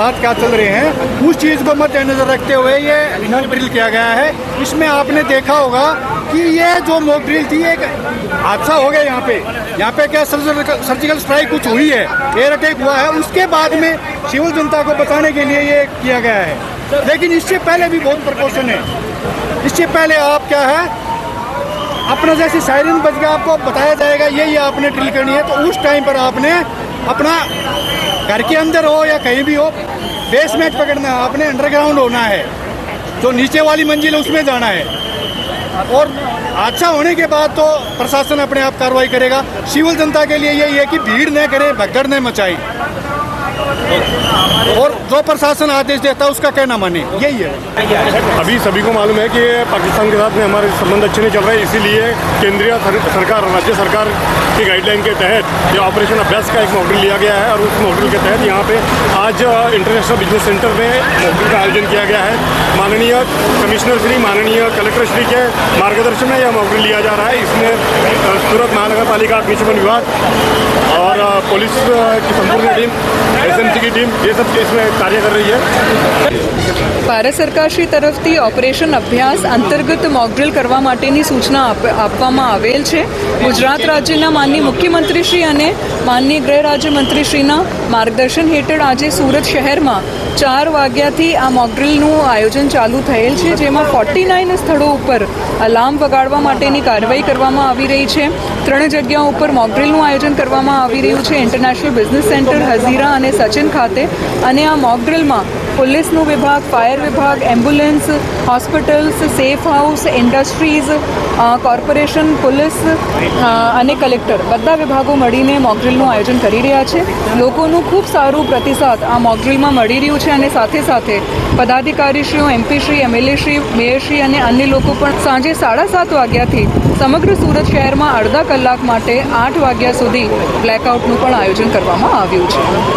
हालात क्या चल रहे हैं? उस चीज़ को मद्देनजर रखते हुए ये मॉक ड्रिल किया गया है। इसमें आपने देखा होगा कि ये जो मॉक ड्रिल थी, एक हादसा हो गया यहाँ पे। यहाँ पे क्या सर्जिकल स्ट्राइक कुछ हुई है? एयर अटैक हुआ है। उसके बाद में सिविल जनता को बचाने के लिए ये किया गया है। लेकिन इससे पहले भी बहुत प्रकोशन है। इससे पहले आप क्या है, अपना जैसे सायरन बज गया, आपको बताया जाएगा, ये ये आपने ड्रिल करनी है। तो उस टाइम पर आपने अपना घर के अंदर हो या कहीं भी हो बेसमेंट पकड़ना है आपने अंडरग्राउंड होना है, जो नीचे वाली मंजिल है, उसमें जाना है। और हादसा होने के बाद तो प्रशासन अपने आप कार्रवाई करेगा। सिविल जनता के लिए यही है कि भीड़ न करे, भगदड़ न मचाई और जो प्रशासन आदेश देता है, उसका कहना माने। यही है। अभी सभी को मालूम है कि पाकिस्तान के साथ में हमारे संबंध अच्छे नहीं चल रहे, इसीलिए केंद्रीय सरकार, राज्य सरकार की गाइडलाइन के तहत ये ऑपरेशन अभ्यास का एक मॉडल लिया गया है और उस मॉडल के तहत यहाँ पे आज इंटरनेशनल बिज़नेस सेंटर में मॉडल का आयोजन किया गया है। माननीय कमिश्नर श्री, माननीय कलेक्टर श्री के मार्गदर्शन में यह मॉडल लिया जा रहा है। इसमें सूरत महानगर पालिका अग्निशमन विभाग और अ, पुलिस अ, की संपूर्ण टीम एस की टीम ये सब इसमें कार्य कर रही है ભારત સરકારશ્રી તરફથી ઓપરેશન અભ્યાસ અંતર્ગત મોકડ્રીલ કરવા માટેની સૂચના આપ- આપવામાં આવેલ છે ગુજરાત રાજ્યના માનનીય મુખ્યમંત્રીશ્રી અને માનનીય ગૃહ રાજ્યમંત્રીશ્રીના માર્ગદર્શન હેઠળ આજે સુરત શહેરમાં ચાર વાગ્યાથી આ મોકડ્રીલનું આયોજન ચાલુ થયેલ છે જેમાં ફોર્ટી નાઇન સ્થળો ઉપર અલાર્મ વગાડવા માટેની કાર્યવાહી કરવામાં આવી રહી છે ત્રણ જગ્યાઓ ઉપર મોકડ્રીલનું આયોજન કરવામાં આવી રહ્યું છે. ઇન્ટરનેશનલ બિઝનેસ સેન્ટર હઝીરા અને સચિન ખાતે. અને આ મોકડ્રીલમાં પોલીસનું વિભાગ ફાયર વિભાગ ambulance hospitals safe house industries corporation police અને કલેક્ટર બધા વિભાગો મળીને મોકડ્રીલનું આયોજન કરી રહ્યા છે. લોકોનું ખૂબ સારું પ્રતિસાદ આ મોકડ્રીલમાં મળી રહ્યું છે અને સાથે સાથે પદાધિકારીશ્રીઓ એમપીશ્રી એમએલએશ્રી મેયરશ્રી અને અન્ય લોકો પણ સાંજે સાડા સાત વાગ્યાથી સમગ્ર સુરત શહેરમાં અડધા કલાક માટે આઠ વાગ્યા સુધી બ્લેકઆઉટનું પણ આયોજન કરવામાં આવ્યું છે.